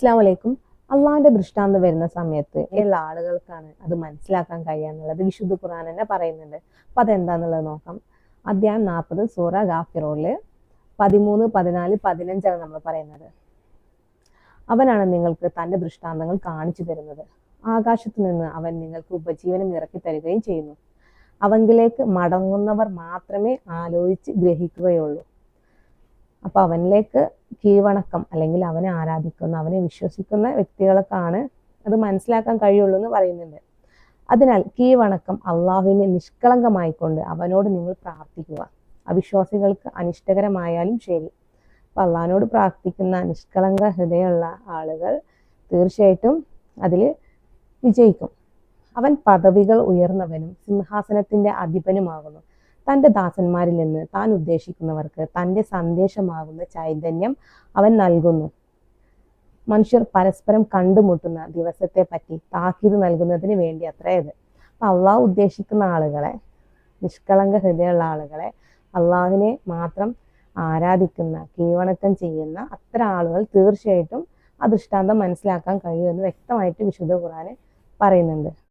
അസ്സാം വലൈക്കും അള്ളാഹിന്റെ ദൃഷ്ടാന്തം വരുന്ന സമയത്ത് എല്ലാ ആളുകൾക്കാണ് അത് മനസ്സിലാക്കാൻ കഴിയാന്നുള്ളത് വിശുദ്ധ ഖുർആൻ തന്നെ പറയുന്നുണ്ട്. അപ്പൊ അതെന്താന്നുള്ളത് നോക്കാം. അധ്യായം നാൽപ്പത് സൂറ ഗാഫിറോൽ. പതിമൂന്ന് പതിനാല് പതിനഞ്ചാണ് നമ്മൾ പറയുന്നത്. അവനാണ് നിങ്ങൾക്ക് തന്റെ ദൃഷ്ടാന്തങ്ങൾ കാണിച്ചു തരുന്നത്. ആകാശത്തു നിന്ന് അവൻ നിങ്ങൾക്ക് ഉപജീവനം ഇറക്കി തരികയും ചെയ്യുന്നു. അവങ്കിലേക്ക് മടങ്ങുന്നവർ മാത്രമേ ആലോചിച്ച് ഗ്രഹിക്കുകയുള്ളൂ. അപ്പൊ അവനിലേക്ക് കീഴ്വണക്കം അല്ലെങ്കിൽ അവനെ ആരാധിക്കുന്ന അവനെ വിശ്വസിക്കുന്ന വ്യക്തികൾക്കാണ് അത് മനസ്സിലാക്കാൻ കഴിയുള്ളൂ എന്ന് പറയുന്നുണ്ട്. അതിനാൽ കീഴ്വണക്കം അള്ളാഹുവിനെ നിഷ്കളങ്കമായിക്കൊണ്ട് അവനോട് നിങ്ങൾ പ്രാർത്ഥിക്കുക. അവിശ്വാസികൾക്ക് അനിഷ്ടകരമായാലും ശരി. അപ്പൊ അള്ളാഹിനോട് പ്രാർത്ഥിക്കുന്ന നിഷ്കളങ്ക ഹൃദയമുള്ള ആളുകൾ തീർച്ചയായിട്ടും അതിൽ വിജയിക്കും. അവൻ പദവികൾ ഉയർന്നവനും സിംഹാസനത്തിന്റെ അധിപനുമാകുന്നു. തന്റെ ദാസന്മാരിൽ നിന്ന് താൻ ഉദ്ദേശിക്കുന്നവർക്ക് തന്റെ സന്ദേശമാകുന്ന ചൈതന്യം അവൻ നൽകുന്നു. മനുഷ്യർ പരസ്പരം കണ്ടുമുട്ടുന്ന ദിവസത്തെ പറ്റി താക്കീത് നൽകുന്നതിന് വേണ്ടി അത്രയത് അപ്പം അള്ളാഹ് ഉദ്ദേശിക്കുന്ന ആളുകളെ നിഷ്കളങ്ക ഹൃദയമുള്ള ആളുകളെ അള്ളാഹുവിനെ മാത്രം ആരാധിക്കുന്ന കീഴ്വണക്കം ചെയ്യുന്ന അത്ര ആളുകൾ തീർച്ചയായിട്ടും ആ ദൃഷ്ടാന്തം മനസ്സിലാക്കാൻ കഴിയുമെന്ന് വ്യക്തമായിട്ട് വിശുദ്ധ ഖുറാന് പറയുന്നുണ്ട്.